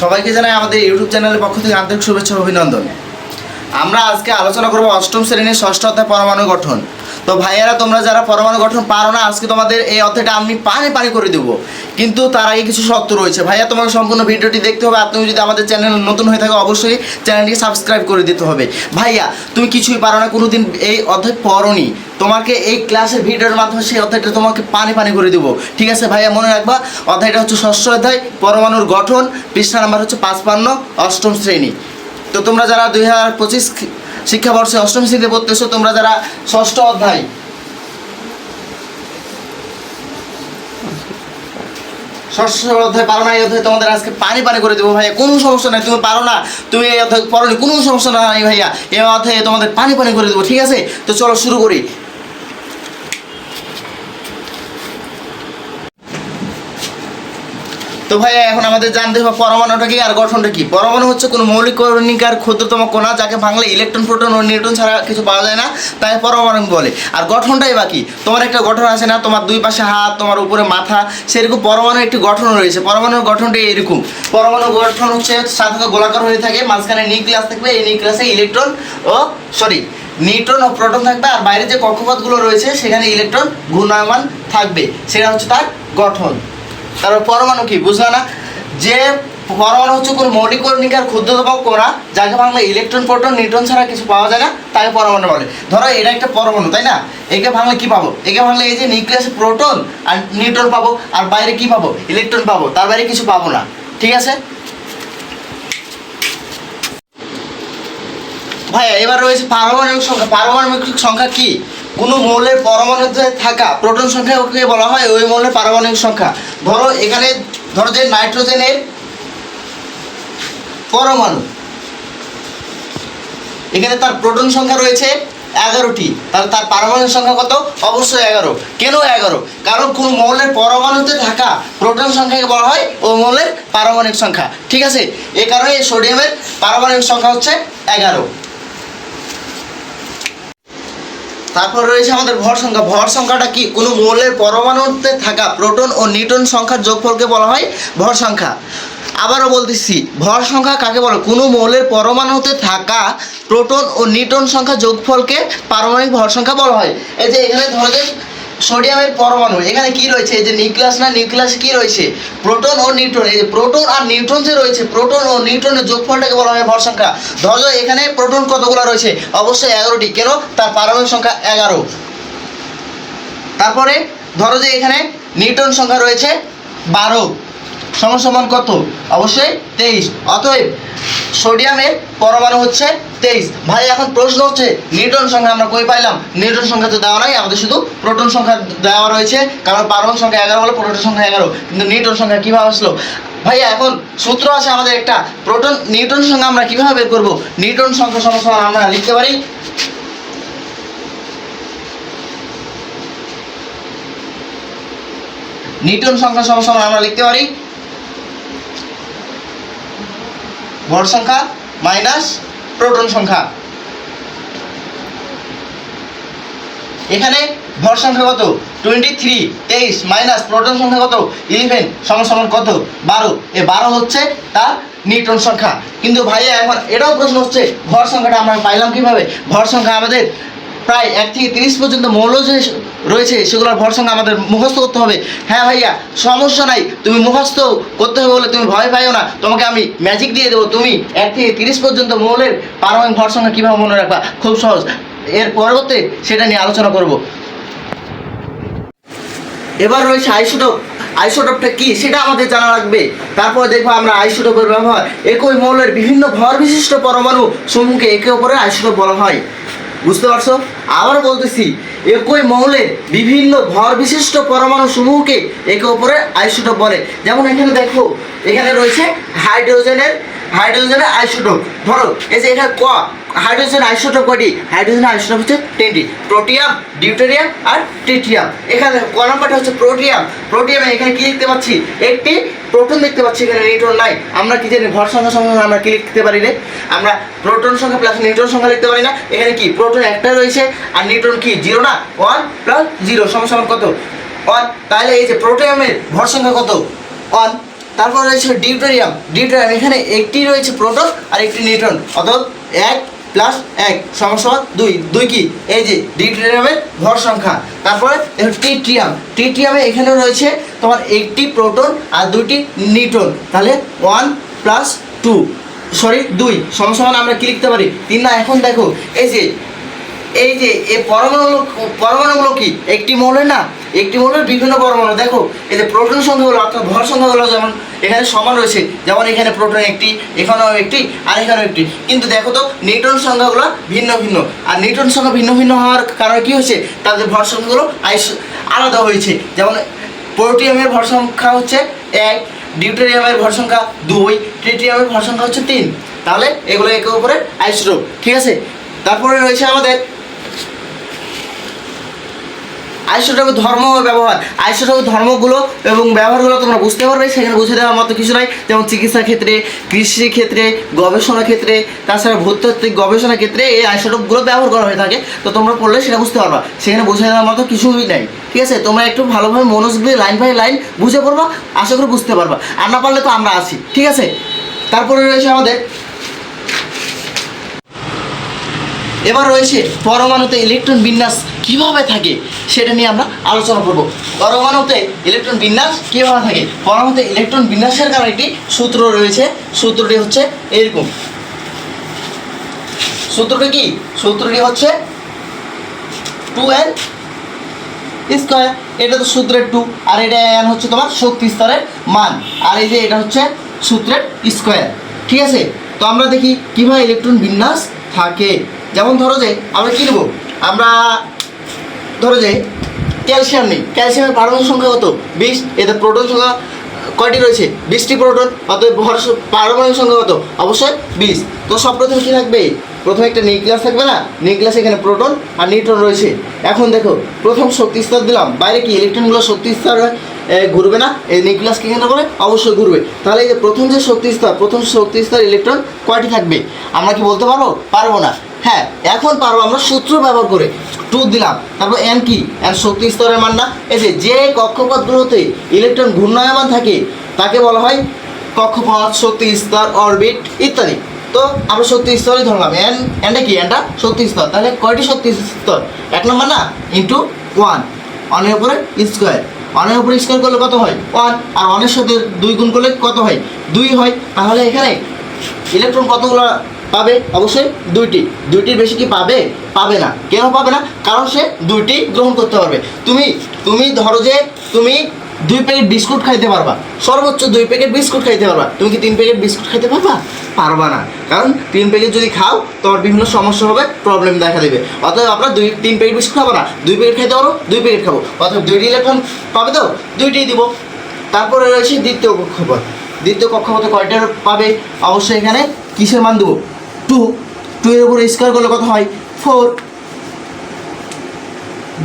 সবাইকে জানাই আমাদের ইউটিউব চ্যানেলের পক্ষ থেকে আন্তরিক শুভেচ্ছা অভিনন্দন। আমরা আজকে আলোচনা করব অষ্টম শ্রেণির ষষ্ঠ অধ্যায় পরমাণু গঠন। তো ভাইয়েরা, তোমরা যারা পরমাণু গঠন পারো না, আজকে তোমাদের এই অধ্যায়টা আমি পানি পানি করে দেবো। কিন্তু তার আগে কিছু শর্ত রয়েছে। ভাইয়া, তোমাকে সম্পূর্ণ ভিডিওটি দেখতে হবে। আর তুমি যদি আমাদের চ্যানেল নতুন হয়ে থাকো, অবশ্যই চ্যানেলটিকে সাবস্ক্রাইব করে দিতে হবে। ভাইয়া, তুমি কিছুই পারো না, কোনোদিন এই অধ্যায় পড়নি। তোমাকে এই ক্লাসের ভিডিওর মাধ্যমে সেই অধ্যায়টা তোমাকে পানি পানি করে দেবো। ঠিক আছে ভাইয়া, মনে রাখবা, অধ্যায়টা হচ্ছে ষষ্ঠ অধ্যায়, পরমাণুর গঠন, পৃষ্ঠা নাম্বার হচ্ছে পাঁচপান্ন, অষ্টম শ্রেণি। তো তোমরা যারা দুই হাজার পঁচিশ শিক্ষাবর্ষে অষ্টম শ্রেণীতে পড়তেছো, তোমরা যারা ষষ্ঠ অধ্যায়। ষষ্ঠ অধ্যায় পারো না, এই অধ্যায় তোমাদের আজকে পানি পানি করে দেবো ভাইয়া। কোনো সমস্যা নাই, তুমি পারো না, তুমি এই অধ্যায় পড়ো কোনো সমস্যা নাই ভাইয়া। এই অধ্যায় তোমাদের পানি পানি করে দেবো, ঠিক আছে? তো চলো শুরু করি। তো ভাইয়া এখন আমাদের জানতে হবে পরমাণুটা কি আর গঠনটা কি? পরমাণু হচ্ছে কোনো মৌলিক কণিকার ক্ষুদ্রতম কণা যাকে ভাঙলে ইলেকট্রন প্রোটন ও নিউট্রন ছাড়া কিছু পাওয়া যায় না, তাই পরমাণু বলে। আর গঠনটাই বাকি তোমার একটা গঠন আছে না, তোমার দুই পাশে হাত, তোমার উপরে মাথা, সেরকম পরমাণুর একটি গঠন রয়েছে। পরমাণুর গঠনটা এরকম। পরমাণু গঠন হচ্ছে সাধারণত গোলাকার হয়ে থাকে, মাঝখানে নিউক্লিয়াস থাকবে, এই নিউক্লিয়াসে ইলেকট্রন ও সরি নিউট্রন ও প্রোটন থাকবে, আর বাইরে যে কক্ষপথগুলো রয়েছে, সেখানে ইলেকট্রন ঘূর্ণায়মান থাকবে। সেটা হচ্ছে তার গঠন। তারপর পরমাণু কি? বুঝলা না? যে পরমাণু হচ্ছে কোনো মৌলিক কণিকার ক্ষুদ্রতম কণা যাকে বাংলা ইলেকট্রন প্রোটন নিউট্রন ছাড়া কিছু পাওয়া যায় না, তাকে পরমাণু বলে। ধরো এটা একটা পরমাণু, তাই না? একে ভাঙলে কি পাবো? একে ভাঙলে এই যে নিউক্লিয়াস, প্রোটন আর নিউট্রন পাবো, আর বাইরে কি পাবো? ইলেকট্রন পাবো, তার বাইরে কিছু পাবো না। ঠিক আছে? ভাই এবার রয়েছে পারমাণবিক সংখ্যা। পারমাণবিক সংখ্যা কি? কোনো মৌলের পরমাণুতে থাকা, প্রোটন সংখ্যাকে বলা হয় ওই মৌলের পারমাণবিক সংখ্যা। ধরো এখানে, ধরো যে নাইট্রোজেনের পরমাণু। এখানে তার প্রোটন সংখ্যা রয়েছে এগারোটি। তাহলে তার পারমাণবিক সংখ্যা কত? অবশ্যই এগারো। কেন এগারো? কারণ কোন মৌলের পরমাণুতে থাকা প্রোটন সংখ্যাকে বলা হয় ও মৌলের পারমাণবিক সংখ্যা। ঠিক আছে? এ কারণে সোডিয়ামের পারমাণবিক সংখ্যা হচ্ছে এগারো। তারপর রয়েছে আমাদের ভর সংখ্যা। ভর সংখ্যাটা কি? কোনো মৌলের পরমাণুতে থাকা প্রোটন ও নিউটন সংখ্যার যোগফলকে বলা হয় ভর সংখ্যা। আবারও বলতেছি, ভর সংখ্যা কাকে বলে? কোনো মৌলের পরমাণুতে থাকা প্রোটন ও নিউটন সংখ্যা যোগফলকে পারমাণবিক ভর সংখ্যা বলা হয়। এই যে এখানে ধরো সোডিয়ামের পরমাণু। এখানে কি রয়েছে? এই যে নিউক্লিয়াস না নিউক্লিয়াস কি রয়েছে? প্রোটন ও নিউট্রন। এই যে প্রোটন আর নিউট্রন যে রয়েছে, প্রোটন ও নিউট্রনের যোগফলটাকে বলা হয় ভর সংখ্যা। ধরো এখানে প্রোটন কতগুলো রয়েছে? অবশ্যই এগারোটি। কেন? তার পারমাণবিক সংখ্যা এগারো। তারপরে ধরো যে এখানে নিউট্রন সংখ্যা রয়েছে বারো। সমান সমান কত? অবশ্যই তেইশ। অতএব সোডিয়ামের পরমাণু হচ্ছে তেইশ। ভাই, এখন প্রশ্ন হচ্ছে নিউটন সংখ্যা আমরা কই পাইলাম? নিউটন সংখ্যা তো দেওয়া নাই, আমাদের শুধু প্রোটন সংখ্যা দেওয়া রয়েছে, কারণ পারমাণবিক সংখ্যা এগারো হলো, প্রোটন সংখ্যা এগারো। কিন্তু নিউটন সংখ্যা কীভাবে আসলো? ভাইয়া এখন সূত্র আছে আমাদের একটা। প্রোটন নিউটন সংখ্যা আমরা কীভাবে বের করব? নিউটন সংখ্যা সমান আমরা লিখতে পারি। নিউটন সংখ্যা সমান আমরা লিখতে পারি। ভর সংখ্যা মাইনাস প্রোটন সংখ্যা। এখানে ভর সংখ্যা কত? টোয়েন্টি থ্রি তেইশ, মাইনাস প্রোটন সংখ্যা কত? ইলেভেন সমান সমান কত? বারো। এ বারো হচ্ছে তার নিউট্রন সংখ্যা। কিন্তু ভাইয়া, এখন এটাও প্রশ্ন হচ্ছে ভর সংখ্যাটা আমরা পাইলাম কীভাবে? ভর সংখ্যা আমাদের প্রায় এক থেকে তিরিশ পর্যন্ত মৌল যে রয়েছে, সেগুলোর ভর সংখ্যা আমাদের মুখস্থ করতে হবে। হ্যাঁ ভাইয়া, সমস্যা নাই। তুমি মুখস্থ করতে হবে বলে তুমি ভয় পাইও না। তোমাকে আমি ম্যাজিক দিয়ে দেবো। তুমি এক থেকে তিরিশ পর্যন্ত মৌলের পারমাণবিক ভর সংখ্যা কীভাবে মনে রাখবা? খুব সহজ। এর পরবর্তী সেটা নিয়ে আলোচনা করব। এবার রয়েছে আইসোটোপ। আইসোটোপটা কি? সেটা আমাদের জানা লাগবে। তারপর দেখব আমরা আইসোটোপের ব্যবহার। একই মৌলের বিভিন্ন ভর বিশিষ্ট পরমাণু সমূহকে একে অপরের আইসোটোপ বলা হয়। বুঝতে পারছ? আবার বলতেছি, একই মৌলের বিভিন্ন ভর বিশিষ্ট পরমাণু সমূহকে একে অপরের আইসোটোপ বলে। যেমন এখানে দেখো, এখানে রয়েছে হাইড্রোজেনের হাইড্রোজেনের আইসোটোপ। ধরো, এই যে এখানে ক হাইড্রোজেন আইসোটোপ কটি হাইড্রোজেন আইসোটোপ হচ্ছে টেনটি প্রোটিয়াম, ডিউটেরিয়াম আর ট্রিটিয়াম। এখানে ক নাম্বারটা হচ্ছে প্রোটিয়াম। প্রোটিয়ামে এখানে কি দেখতে পাচ্ছি? একটি প্রোটন দেখতে পাচ্ছি এখানে নিউট্রন নাই। আমরা কি জানি, ভর সংখ্যা সংখ্যা আমরা কি লিখতে পারি রে? আমরা প্রোটন সংখ্যা প্লাস নিউট্রন সংখ্যা লিখতে পারি না। এখানে কি? প্রোটন একটা রয়েছে, আর নিউট্রন কি? জিরো না? ওয়ান প্লাস জিরো সমান কত? ওয়ান তাহলে এই যে প্রোটিয়ামের ভর সংখ্যা কত? ওয়ান তারপর রয়েছে ডিউটোরিয়াম ডিউটোরিয়াম এখানে একটি রয়েছে প্রোটন আর একটি নিউট্রন অর্থাৎ এক প্লাস এক সমস্যা দুই। দুই কি? এই যে ডিউটোরিয়ামের ভর সংখ্যা। তারপরে টিট্রিয়াম। টিট্রিয়ামে এখানে রয়েছে তোমার একটি প্রোটন আর দুইটি নিউট্রন। তাহলে ওয়ান প্লাস টু সরি দুই। সমসমান আমরা কি লিখতে পারি? তিন না, এখন দেখো, এই যে এই যে এই পরমাণু পরমাণুগুলো কি? একটি মৌলের না? একটি মৌলের বিভিন্ন পরমাণু, দেখো, এই যে প্রোটন সংখ্যাগুলো অর্থাৎ ভর সংখ্যাগুলো যেমন এখানে সমান রয়েছে, যেমন এখানে প্রোটন একটি, এখানেও একটি, আর এখানেও একটি। কিন্তু দেখো তো নিউটন সংখ্যাগুলো ভিন্ন ভিন্ন। আর নিউটন সংখ্যা ভিন্ন ভিন্ন হওয়ার কারণে কি হয়েছে? তাদের ভর সংখ্যাগুলো আইস, আলাদা হয়েছে। যেমন প্রোটিয়ামের ভর সংখ্যা হচ্ছে এক ডিউটেরিয়ামের ভর সংখ্যা দুই ট্রিটিয়ামের ভর সংখ্যা হচ্ছে তিন। তাহলে এগুলো একে উপরে আইসোটোপ, ঠিক আছে? তারপরে রয়েছে আমাদের আইসোটোপের ধর্ম ব্যবহার আইসোটোপের ধর্মগুলো এবং ব্যবহারগুলো তোমরা বুঝতে পারবে, সেখানে বুঝে দেওয়ার মতো কিছু নাই। যেমন চিকিৎসা ক্ষেত্রে কৃষি ক্ষেত্রে গবেষণা ক্ষেত্রে, তাছাড়া ভূতাত্ত্বিক গবেষণা ক্ষেত্রে এই আইসোটোপগুলো ব্যবহার করা হয়ে থাকে। তো তোমরা পড়লে সেটা বুঝতে পারবা। সেখানে বুঝে দেওয়ার মতো কিছুই নাই। ঠিক আছে? তোমরা একটু ভালোভাবে মনোযোগ দিয়ে লাইন বাই লাইন বুঝে পড়বা, আশা করি বুঝতে পারবা। আর না পারলে তো আমরা আছি। ঠিক আছে? তারপরে রয়েছে আমাদের এবার রয়েছে পরমাণুতে ইলেকট্রন বিন্যাস কীভাবে থাকে সেটা নিয়ে আমরা আলোচনা করব। পরমাণুতে ইলেকট্রন বিন্যাস কীভাবে থাকে? পরমাণুতে ইলেকট্রন বিন্যাসের কারণে একটি সূত্র রয়েছে। সূত্রটি হচ্ছে এরকম। সূত্রটি কি? সূত্রটি হচ্ছে টু এল স্কোয়ার। এটা তো সূত্রের টু, আর এটা এন হচ্ছে তোমার শক্তি স্তরের মান। আর এই যে এটা হচ্ছে সূত্রের স্কোয়ার। ঠিক আছে? তো আমরা দেখি কীভাবে ইলেকট্রন বিন্যাস থাকে। যেমন ধরো যে, আমরা কী নেব? আমরা ধরো যে, ক্যালসিয়াম নেই। ক্যালসিয়ামের পারমাণবিক সংখ্যা কত? বিশ। এতে প্রোটন সংখ্যা কয়টি রয়েছে? বিশটি প্রোটন। অতএব ভর সংখ্যা কত? অবশ্যই বিশ। তো সব প্রথমে কী থাকবে? প্রথমে একটা নিউক্লিয়াস থাকবে না? নিউক্লিয়াস এখানে প্রোটন আর নিউট্রন রয়েছে। এখন দেখো, প্রথম শক্তি স্তর দিলাম। বাইরে কি ইলেকট্রনগুলো শক্তি স্তর ঘুরবে না? এই নিউক্লিয়াসকে কেন্দ্র করে? অবশ্যই ঘুরবে। তাহলে এই যে প্রথম যে শক্তি স্তর, প্রথম শক্তি স্তর ইলেকট্রন কয়টি থাকবে? আমরা কি বলতে পারব? পারব না। হ্যাঁ এখন পারব আমরা সূত্র ব্যবহার করে টু দিলাম। তারপর এন কি? এন শক্তি স্তরের মান না? এই যে যে কক্ষপথগুলোতে ইলেকট্রন ঘূর্ণায়মান থাকে, তাকে বলা হয় কক্ষপথ, শক্তি স্তর অরবিট ইত্যাদি। তো আমরা শক্তি স্তরই ধরলাম। এন এনটা কি? এনটা শক্তি স্তর। তাহলে কয়টি শক্তি স্তর? এক নম্বর না? ইন্টু ওয়ান অনের উপরে স্কোয়ার অনের উপরে স্কোয়ার করলে কত হয়? ওয়ান আর অনের সাথে দুই গুণ করলে কত হয়? দুই হয়। তাহলে এখানে ইলেকট্রন কতগুলো পাবে? অবশ্যই দুইটি। দুইটির বেশি কি পাবে? পাবে না। কেন পাবে না? কারণ সে দুইটি গ্রহণ করতে পারবে। তুমি তুমি ধরো যে তুমি দুই প্যাকেট বিস্কুট খাইতে পারবা। সর্বোচ্চ দুই প্যাকেট বিস্কুট খাইতে পারবা। তুমি কি তিন প্যাকেট বিস্কুট খাইতে পারবা? পারবা না। কারণ তিন প্যাকেট যদি খাও, তোমার বিভিন্ন সমস্যা হবে প্রবলেম দেখা দেবে। অতএব আমরা দুই, তিন প্যাকেট বিস্কুট খাব না। দুই প্যাকেট খাইতে পারো, দুই প্যাকেট খাব। অতএব দুইটি ইলেকট্রন পাবে তো? দুইটাই দিব। তারপরে রয়েছে দ্বিতীয় কক্ষপথ। দ্বিতীয় কক্ষপথে কয়টা পাবে? অবশ্যই এখানে কিসের মান দেবো? টু টু এর উপর স্কোয়ার করলে কত হয়? ফোর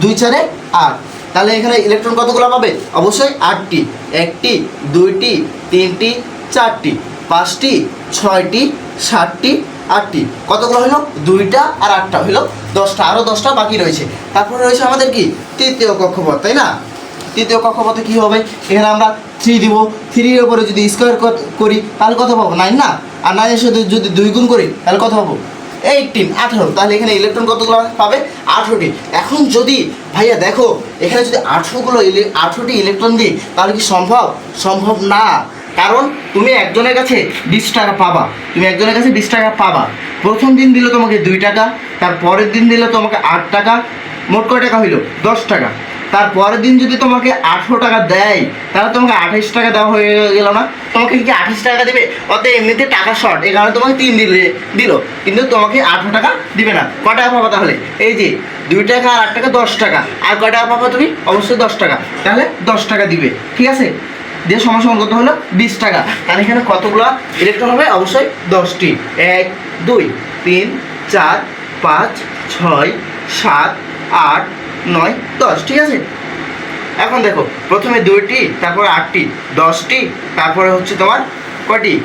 দুই চারে আট। তাহলে এখানে ইলেকট্রন কতগুলো পাবে? অবশ্যই আটটি। একটি, দুইটি, তিনটি, চারটি। পাঁচটি, ছয়টি, সাতটি, আটটি। কতগুলো হলো? দুইটা আর আটটা হলো দশটা। আরও দশটা বাকি রয়েছে। তারপরে রয়েছে আমাদের কি? তৃতীয় কক্ষপথ, তাই না? তৃতীয় কক্ষপথে কী হবে? এখানে আমরা থ্রি দিব। থ্রির ওপরে যদি স্কোয়ার করি তাহলে কত পাবো? নাইন না? আর নাইনের সাথে যদি দুই গুণ করি, তাহলে কত পাবো? এইটিন আঠারো। তাহলে এখানে ইলেকট্রন কতগুলো পাবে? আঠেরোটি। এখন যদি, ভাইয়া দেখো, এখানে যদি আঠেরোগুলো ইলে আঠেরোটি ইলেকট্রন দিই, তাহলে কি সম্ভব? সম্ভব না। কারণ তুমি একজনের কাছে বিশ টাকা পাবা। তুমি একজনের কাছে বিশ টাকা পাবা। প্রথম দিন দিল তোমাকে দুই টাকা তার পরের দিন দিলে তোমাকে আট টাকা। মোট কয় টাকা হইল? দশ টাকা। তার পরের দিন যদি তোমাকে আঠেরো টাকা দেয়, তাহলে তোমাকে আঠাইশ টাকা দেওয়া হয়ে গেল না? তোমাকে কি আঠাশ টাকা দেবে? অতএব এমনিতে টাকা শর্ট এই কারণে তোমাকে তিন দিলে, দিল। কিন্তু তোমাকে আঠেরো টাকা দিবে না। ক টাকা পাবা তাহলে? এই যে, দুই টাকা আর আট টাকা দশ টাকা। আর কয় টাকা পাবা তুমি? অবশ্যই দশ টাকা। তাহলে দশ টাকা দিবে। ঠিক আছে? দিয়ে সমস্যা কত হলো বিশ টাকা। তাহলে এখানে কতগুলো ইলেকট্রন হবে? অবশ্যই দশটি। এক, দুই, তিন, চার, পাঁচ, ছয়, সাত, আট নয়, দশ, ঠিক আছে? এখন দেখো, প্রথমে দুইটি, তারপর আটটি, দশটি, তারপরে হচ্ছে তোমার কয়টি?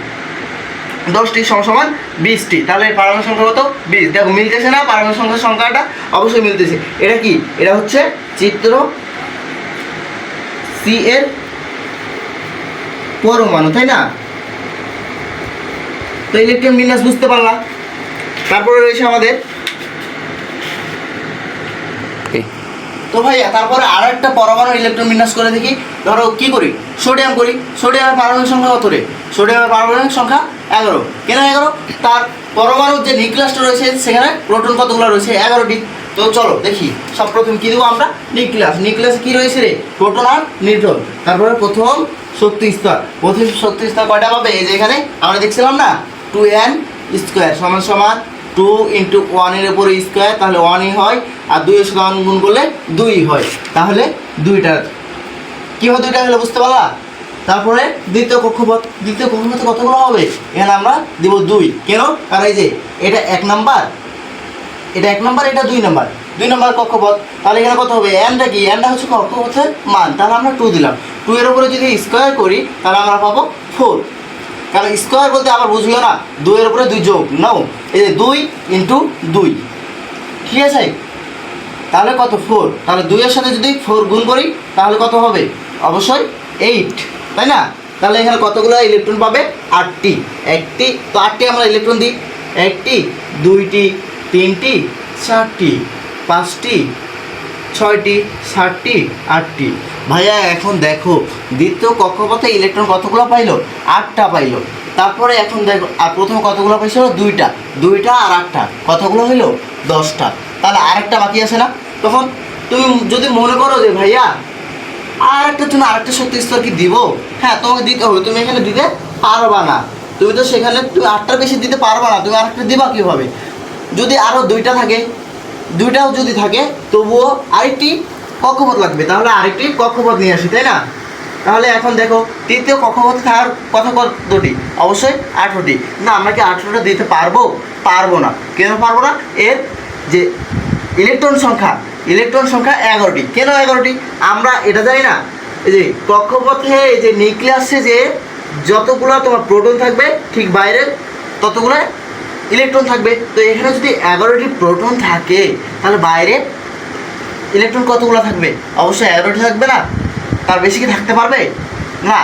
দশটি সমান বিশটি। তাহলে পারমাণবিক সংখ্যা কত? বিশ। দেখো, মিলতেছে না পারমাণবিক সংখ্যার সংখ্যাটা? অবশ্যই মিলতেছে। এটা কি? এটা হচ্ছে চিত্র সি এর পরমাণু, তাই না? তো ইলেকট্রন বিন্যাস বুঝতে পারলাম। তারপরে রয়েছে আমাদের তো ভাই তারপরে আর একটা পরমাণু ইলেকট্রন বিন্যাস করে দেখি। ধরো, কি করি? সোডিয়াম করি। সোডিয়ামের পারমাণবিক সংখ্যা কত রে? সোডিয়ামের পারমাণবিক সংখ্যা এগারো। কেন এগারো? তার পরমাণুর যে নিউক্লিয়াসটা রয়েছে, সেখানে প্রোটন কতগুলো রয়েছে? এগারোটি। তো চলো, দেখি। সব প্রথম কি দেবো আমরা? নিউক্লিয়াস নিউক্লিয়াস কী রয়েছে রে? প্রোটন আর নিউট্রন তারপরে প্রথম শক্তি স্তর। প্রথম শক্তি স্তর কয়টা পাবে? এই যে এখানে, আমরা দেখছিলাম না? টু এন স্কোয়ার সমান সমান টু ইন্টু ওয়ানের উপরে স্কোয়ার তাহলে ওয়ানই হয়, আর দুইয়ের সাথে ওয়ান গুণ করলে দুই হয়। তাহলে দুইটা কি হয় দুইটা হলে বুঝতে পারলা? তারপরে দ্বিতীয় কক্ষপথ দ্বিতীয় কক্ষপথে কতগুলো হবে? এখানে আমরা দিব দুই। কেন? কারণ এই যে, এটা এক নাম্বার। এটা এক নাম্বার, এটা দুই নাম্বার। দুই নাম্বার কক্ষপথ। তাহলে এখানে কত হবে? এনটা কি? এনটা হচ্ছে কক্ষপথের মান। তাহলে আমরা টু দিলাম। টু এর উপরে যদি স্কোয়ার করি, তাহলে আমরা পাবো ফোর কারণ স্কোয়ার বলতে আবার বুঝিও না, দুইয়ের উপরে দুই যোগ, নাও। এই যে দুই ইন্টু দুই। ঠিক আছে? তাহলে কত? ফোর তাহলে দুইয়ের সাথে যদি ফোর গুণ করি, তাহলে কত হবে? অবশ্যই এইট তাই না? তাহলে এখানে কতগুলো ইলেকট্রন পাবে? আটটি। একটি, তো আটটি আমরা ইলেকট্রন দিই। একটি, দুইটি, তিনটি, চারটি, পাঁচটি, ছয়টি, সাতটি, আটটি। ভাইয়া, এখন দেখো, দ্বিতীয় কক্ষপথে ইলেকট্রন কতগুলো পাইলো? আটটা পাইলো। তারপরে এখন দেখো, আর প্রথমে কতগুলো পাইছিল? দুইটা। দুইটা আর আটটা। কতগুলো হইল? দশটা। তাহলে আরেকটা বাকি আছে না? তখন তুমি যদি মনে করো যে, ভাইয়া আর একটা জন্য আরেকটা শক্তি স্তর কি দিব? হ্যাঁ তোমাকে দিতে হবে। তুমি এখানে দিতে পারবা না। তুমি তো সেখানে তুমি আটটার বেশি দিতে পারবা না। তুমি আরেকটা দিবা কীভাবে? যদি আরও দুইটা থাকে, দুইটাও যদি থাকে, তবুও আরেকটি কক্ষপথ লাগবে, তাহলে আরেকটি কক্ষপথ নিয়ে আসি, তাই না? তাহলে এখন দেখো, তৃতীয় কক্ষপথ থাকার কথা কতটি অবশ্যই আঠেরোটি। না, আমরা কি আঠেরোটা দিতে পারব? পারব না। কেন পারব না? এর যে ইলেকট্রন সংখ্যা ইলেকট্রন সংখ্যা এগারোটি। কেন এগারোটি? আমরা এটা জানি না। এই যে কক্ষপথে এই যে নিউক্লিয়াসে যে যতগুলো তোমার প্রোটন থাকবে, ঠিক বাইরের ততগুলো ইলেকট্রন থাকবে। তো এখানে যদি এগারোটি প্রোটন থাকে, তাহলে বাইরে ইলেকট্রন কতগুলো থাকবে? অবশ্যই এগারোটি থাকবে না। তার বেশি কি থাকতে পারবে? না।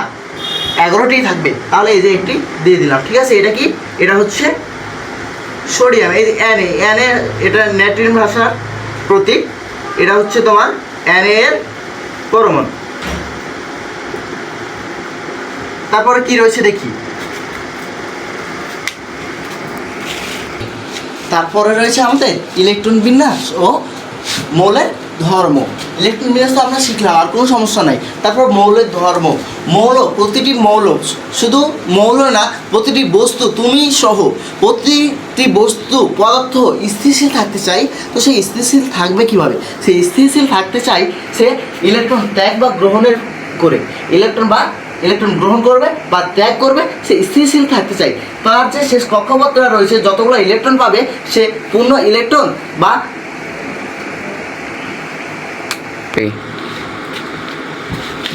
এগারোটিই থাকবে। তাহলে এই যে একটি দিয়ে দিলাম, ঠিক আছে? এটা কি? এটা হচ্ছে সোডিয়াম। এই যে এন এন এটা ল্যাটিন ভাষার প্রতীক। এটা হচ্ছে তোমার এন এর পরমাণু। তারপরে কি রয়েছে দেখি। তারপরে রয়েছে আমাদের ইলেকট্রন বিন্যাস ও মৌলের ধর্ম। ইলেকট্রন বিন্যাস তো আমরা শিখলাম, আর কোনো সমস্যা নাই। তারপর মৌলের ধর্ম। মৌল, প্রতিটি মৌল, শুধু মৌল না, প্রতিটি বস্তু তুমি সহ, প্রতিটি বস্তু, পদার্থ স্থিতিশীল থাকতে চাই, তো সেই স্থিতিশীল থাকবে কীভাবে? সেই স্থিতিশীল থাকতে চাই সে ইলেকট্রন ত্যাগ বা গ্রহণের করে। ইলেকট্রন বা ইলেকট্রন গ্রহণ করবে বা ত্যাগ করবে, সে স্থিতিশীল থাকতে চাই। তার যে শেষ কক্ষপথটা রয়েছে, যতগুলো ইলেকট্রন পাবে, সে পূর্ণ ইলেকট্রন বা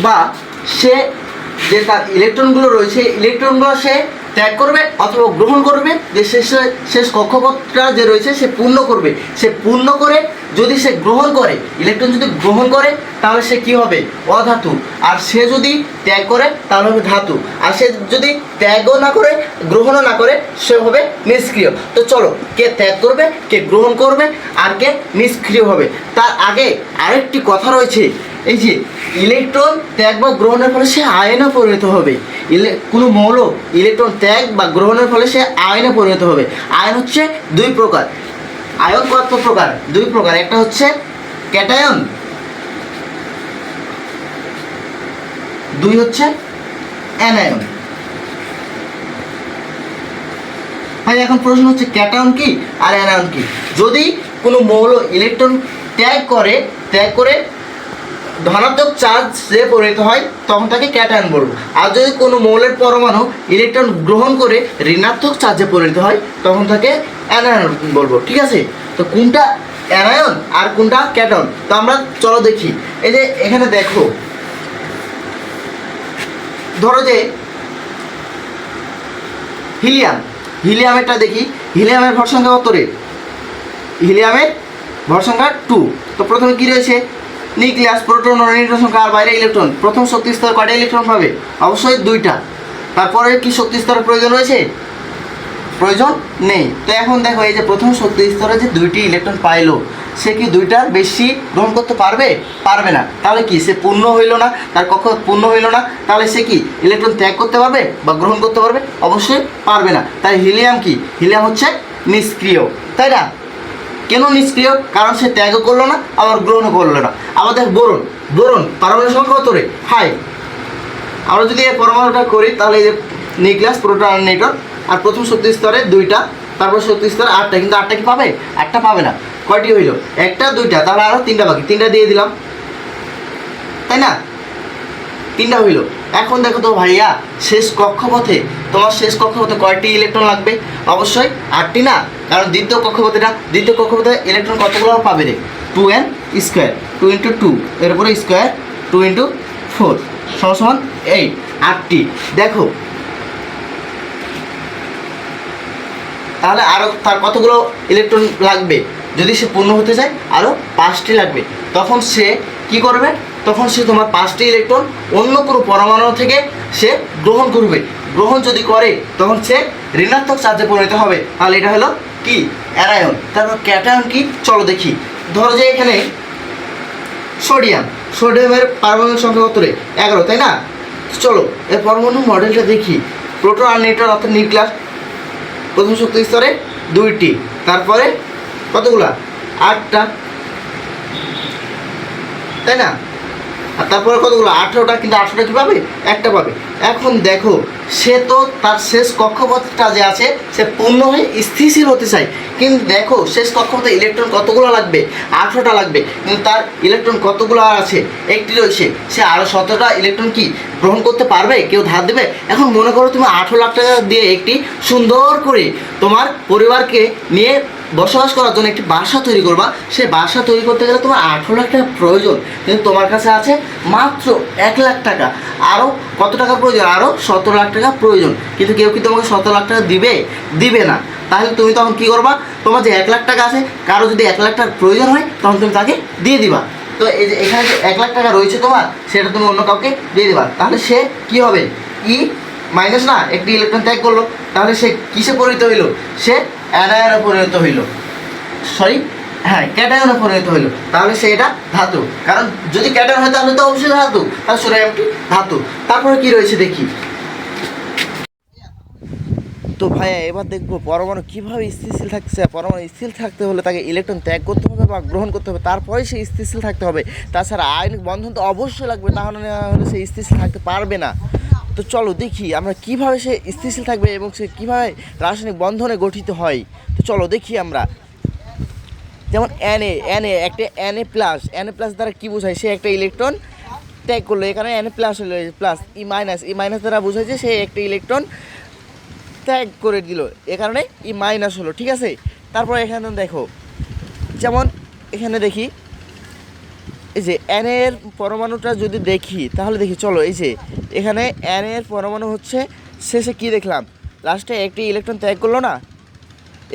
বা সে যে তার ইলেকট্রনগুলো রয়েছে ইলেকট্রনগুলো সে ত্যাগ করবে অথবা গ্রহণ করবে, যে শেষ শেষ কক্ষপথটা যে রয়েছে সে পূর্ণ করবে। সে পূর্ণ করে যদি সে গ্রহণ করে ইলেকট্রন যদি গ্রহণ করে, তাহলে সে কি হবে? অধাতু। আর সে যদি ত্যাগ করে, তাহলে হবে ধাতু। আর সে যদি ত্যাগও না করে, গ্রহণও না করে, সে হবে নিষ্ক্রিয়। তো চলো, কে ত্যাগ করবে, কে গ্রহণ করবে, আর কে নিষ্ক্রিয় হবে। তার আগে আরেকটি কথা রয়েছে। এই যে ইলেকট্রন ত্যাগ বা গ্রহণের ফলে সে আয়নে পরিণত হবে। ইলে কোনো মৌল ইলেকট্রন ত্যাগ বা গ্রহণের ফলে সে আয়নে পরিণত হবে। আয়ন হচ্ছে দুই প্রকার। আয়ন কত প্রকার? দুই প্রকার। একটা হচ্ছে ক্যাটায়ন। দুই হচ্ছে অ্যানায়ন। ভাই, এখন প্রশ্ন হচ্ছে ক্যাটায়ন কি আর অ্যানায়ন কি? যদি কোনো মৌল ইলেকট্রন ত্যাগ করে ত্যাগ করে ধনাত্মক চার্জে পরিণত হয়, তখন তাকে ক্যাটায়ন বলব। আর যদি কোনো মৌলের পরমাণু ইলেকট্রন গ্রহণ করে ঋণাত্মক চার্জে পরিণত হয়, তখন তাকে অ্যানায়ন বলব, ঠিক আছে? তো কোনটা অ্যানায়ন আর কোনটা ক্যাটন তো আমরা চলো দেখি। এই যে এখানে দেখো, ধরো যে হিলিয়াম হিলিয়ামেরটা দেখি হিলিয়ামের ভর সংখ্যা কত রে? হিলিয়ামের ভর সংখ্যা টু তো প্রথমে কী রয়েছে? নিউক্লিয়াস, প্রোটন ও নিউট্রন সংখ্যা আর বাইরে ইলেকট্রন। প্রথম শক্তি স্তর কয়টা ইলেকট্রন পাবে অবশ্যই দুইটা। তারপরে কি শক্তি স্তরের প্রয়োজন রয়েছে? প্রয়োজন নেই। তো এখন দেখো, এই যে প্রথম শক্তি স্তরে যে দুইটি ইলেকট্রন পাইলো, সে কি দুইটার বেশি গ্রহণ করতে পারবে? পারবে না। তাহলে কি? সে পূর্ণ হইল না, তার কক্ষ পূর্ণ হইল না, তাহলে সে কি ইলেকট্রন ত্যাগ করতে পারবে বা গ্রহণ করতে পারবে? অবশ্যই পারবে না। তাই হিলিয়াম কি? হিলিয়াম হচ্ছে নিষ্ক্রিয়। তাই না? কেন নিষ্ক্রিয়? কারণ সে ত্যাগও করল না, আবার গ্রহণও করল না। আবার দেখ বোরন বোরন পারমাণবিক সংখ্যা কত রে? হাই। আমরা যদি এই পরমাণুটা করি, তাহলে এই যে নিউক্লিয়াস, প্রোটন আর নিউট্রন, আর প্রথম শক্তি স্তরে দুইটা, তারপর শক্তি স্তরে আটটা, কিন্তু আটটা কি পাবে? আটটা পাবে না। কয়টি হইল? একটা, দুইটা, তাহলে আরও তিনটা বাকি। তিনটা দিয়ে দিলাম। তাই না? তিনটা হইল। এখন দেখো তো ভাইয়া, শেষ কক্ষপথে, তোমার শেষ কক্ষপথে কয়টি ইলেকট্রন লাগবে? অবশ্যই আটটি না, কারণ দ্বিতীয় কক্ষপথেটা দ্বিতীয় কক্ষপথে ইলেকট্রন কতগুলো পাবে রে? Two N square two into two এর উপরে স্কোয়ার টু ইন্টু ফোর সমান এইট আটটি। দেখো, তাহলে আরও তার কতগুলো ইলেকট্রন লাগবে? যদি সে পূর্ণ হতে চায় আরও পাঁচটি লাগবে। তখন সে কি করবে? তখন সে তোমার পাঁচটি ইলেকট্রন অন্য কোনো পরমাণু থেকে সে গ্রহণ করবে। গ্রহণ যদি করে, তখন সে ঋণাত্মক চার্জে পরিণত হবে। তাহলে এটা হলো কি? অ্যারায়ন। তারপর ক্যাটায়ন কি? চলো দেখি। ধরো যে এখানে সোডিয়াম। সোডিয়ামের পারমাণবিক সংখ্যা কত রে? এগারো, তাই না? চলো, এর পরমাণু মডেলটা দেখি। প্রোটন আর নিউট্রন অর্থাৎ নিউক্লিয়াস প্রথম শক্তি স্তরে দুইটি। তারপরে কতগুলা? আটটা। তাই না? আর তারপরে কতগুলো? আঠেরোটা কিন্তু আঠেরোটা কী পাবে একটা পাবে। এখন দেখো, সে তো তার শেষ কক্ষপথটা যে আছে, সে পূর্ণ হয়ে স্থিতিশীল হতে চায়। কিন্তু দেখো, শেষ কক্ষপথে ইলেকট্রন কতগুলো লাগবে? আঠেরোটা লাগবে। কিন্তু তার ইলেকট্রন কতগুলো আর আছে? একটি রয়েছে। সে আরও সতেরোটা ইলেকট্রন কি গ্রহণ করতে পারবে? কেউ ধার দেবে? এখন মনে করো তুমি আঠেরো লাখ টাকা দিয়ে একটি সুন্দর করে তোমার পরিবারকে নিয়ে বসবাস করার জন্য একটি বাসা তৈরি করবা। সেই বাসা তৈরি করতে গেলে তোমার আঠেরো লাখ টাকা প্রয়োজন। কিন্তু তোমার কাছে আছে মাত্র এক লাখ টাকা। আরও কত টাকা প্রয়োজন? আরও সতেরো লাখ টাকা প্রয়োজন। কিন্তু কেউ কি তোমাকে সতেরো লাখ টাকা দিবে? দিবে না। তাহলে তুমি তখন কী করবা? তোমার যে এক লাখ টাকা আছে, কারও যদি এক লাখ টাকার প্রয়োজন হয়, তখন তুমি তাকে দিয়ে দিবা। তো এই যে এখানে যে এক লাখ টাকা রয়েছে তোমার, সেটা তুমি অন্য কাউকে দিয়ে দিবা। তাহলে সে কি হবে? ই মাইনাস না, একটি ইলেকট্রন ত্যাগ করল। তাহলে সে কিসে পরিণত হইল? সে অ্যানায়নে পরিণত হইল। সরি হ্যাঁ ক্যাটায়নে পরিণত হইল। তাহলে সে এটা ধাতু। কারণ যদি ক্যাটায়ন হয় তাহলে তো অবশ্যই ধাতু। তাহলে সোডিয়ামটি ধাতু। তারপরে কি রয়েছে দেখি। তো ভাইয়া, এবার দেখব পরমাণু কীভাবে স্থিতিশীল থাকছে। পরমাণু স্থির থাকতে হলে তাকে ইলেকট্রন ত্যাগ করতে হবে বা গ্রহণ করতে হবে। তারপরে সে স্থিতিশীল থাকতে হবে। তাছাড়া আয়নিক বন্ধন তো অবশ্যই লাগবে, তাহলে না হলে সে স্থিতিশীল থাকতে পারবে না। তো চলো দেখি আমরা কীভাবে সে স্থিতিশীল থাকবে এবং সে কীভাবে রাসায়নিক বন্ধনে গঠিত হয়। তো চলো দেখি আমরা। যেমন এন এ এন এ একটা N A plus N A plus দ্বারা কী বোঝায়? সে একটা ইলেকট্রন ত্যাগ করল। এখানে এন এ প্লাস হলো plus E minus E minus দ্বারা বোঝায় যে সে একটা ইলেকট্রন ত্যাগ করে দিল। এ কারণে ই মাইনাস হলো, ঠিক আছে? তারপর এখানে দেখো, যেমন এখানে দেখি, এই যে এন এর পরমাণুটা যদি দেখি, তাহলে দেখি, চলো, এই যে এখানে এন এর পরমাণু হচ্ছে, শেষে কি দেখলাম? লাস্টে একটি ইলেকট্রন ত্যাগ করল না?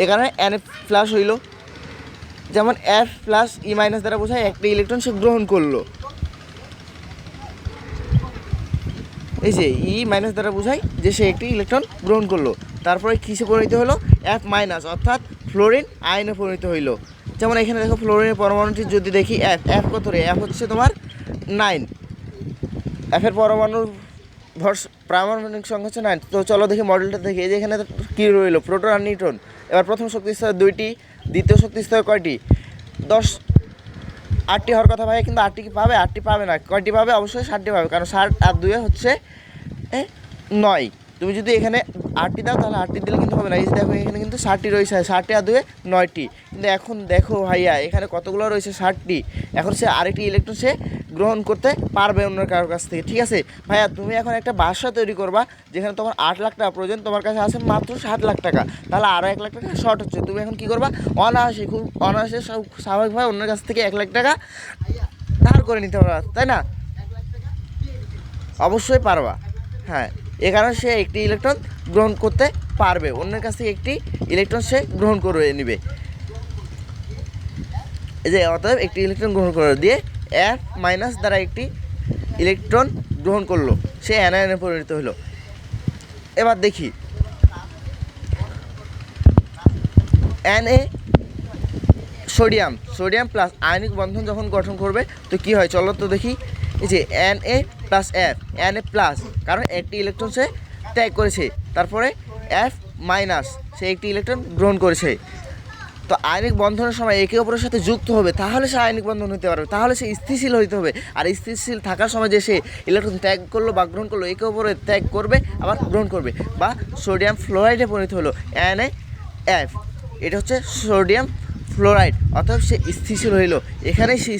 এ কারণে এন এফ প্লাস হইল। যেমন এফ প্লাস ই মাইনাস দ্বারা বোঝায় একটি ইলেকট্রন সে গ্রহণ করল। এই যে ই মাইনাস দ্বারা বোঝায় যে সে একটি ইলেকট্রন গ্রহণ করল। তারপরে কিসে পরিণত হলো? এফ মাইনাস অর্থাৎ ফ্লোরিন আয়নে পরিণত হইল। যেমন এখানে দেখো ফ্লোরিনের পরমাণুটি যদি দেখি এফ এফ কত রে? এফ হচ্ছে তোমার নাইন এফের পরমাণুর ভর্স পারমাণবিক সংখ্যা হচ্ছে নাইন তো চলো দেখি মডেলটা দেখি। এই যে এখানে কী রইল? প্রোটন আর নিউট্রন এবার প্রথম শক্তি স্তর দুইটি, দ্বিতীয় শক্তি স্তর কয়টি? দশ, আটটি হওয়ার কথা ভাই কিন্তু আটটি কি পাবে? আটটি পাবে না। কয়টি পাবে? অবশ্যই ষাটটি পাবে। কারণ ষাট আর দুয়ে হচ্ছে নয়। তুমি যদি এখানে আটটি দাও তাহলে আটটি দিলে কিন্তু হবে না। এই যে দেখো এখানে কিন্তু ষাটটি রয়েছে। ষাটটি আর দুয়ে নয়টি। কিন্তু এখন দেখো ভাইয়া এখানে কতগুলো রয়েছে ষাটটি? এখন সে আরেকটি ইলেকট্রন সে গ্রহণ করতে পারবে অন্য কারোর কাছ থেকে ঠিক আছে? ভাইয়া তুমি এখন একটা বাসা তৈরি করবা যেখানে তোমার আট লাখ টাকা প্রয়োজন তোমার কাছে আছে মাত্র ষাট লাখ টাকা। তাহলে আরও এক লাখ টাকা শর্ট হচ্ছে। তুমি এখন কি করবা? অনায়াসে খুব অনায়াসে সব- স্বাভাবিকভাবে অন্যের কাছ থেকে এক লাখ টাকা ধার করে নিতে পারবা তাই না? অবশ্যই পারবা। হ্যাঁ এ কারণে সে একটি ইলেকট্রন গ্রহণ করতে পারবে। অন্যের কাছ থেকে একটি ইলেকট্রন সে গ্রহণ করে নেবে। যে, অতএব একটি ইলেকট্রন গ্রহণ করে দিয়ে এফ মাইনাস দ্বারা একটি ইলেকট্রন গ্রহণ করল। সে অ্যানায়নে পরিণত হলো। এবার দেখি। N A sodium sodium plus ionic বন্ধন যখন গঠন করবে, তো কি হয়? চলো তো দেখি। যে N A plus F A plus কারণ একটি ইলেকট্রন সে ত্যাগ করেছে। তারপরে এফ মাইনাস সে একটি ইলেকট্রন গ্রহণ করেছে। তো আয়নিক বন্ধনের সময় একে অপরের সাথে যুক্ত হবে, তাহলে সে আয়নিক বন্ধন হতে পারবে, তাহলে সে স্থিতিশীল হইতে হবে। আর স্থিতিশীল থাকার সময় যে সে ইলেকট্রন ত্যাগ করল বা গ্রহণ করল, একে অপরে ত্যাগ করবে, আবার গ্রহণ করবে, বা সোডিয়াম ফ্লোরাইডে পরিণত হলো এন এফ এটা হচ্ছে সোডিয়াম ফ্লোরাইড অর্থাৎ সে স্থিতিশীল হইল। এখানেই সে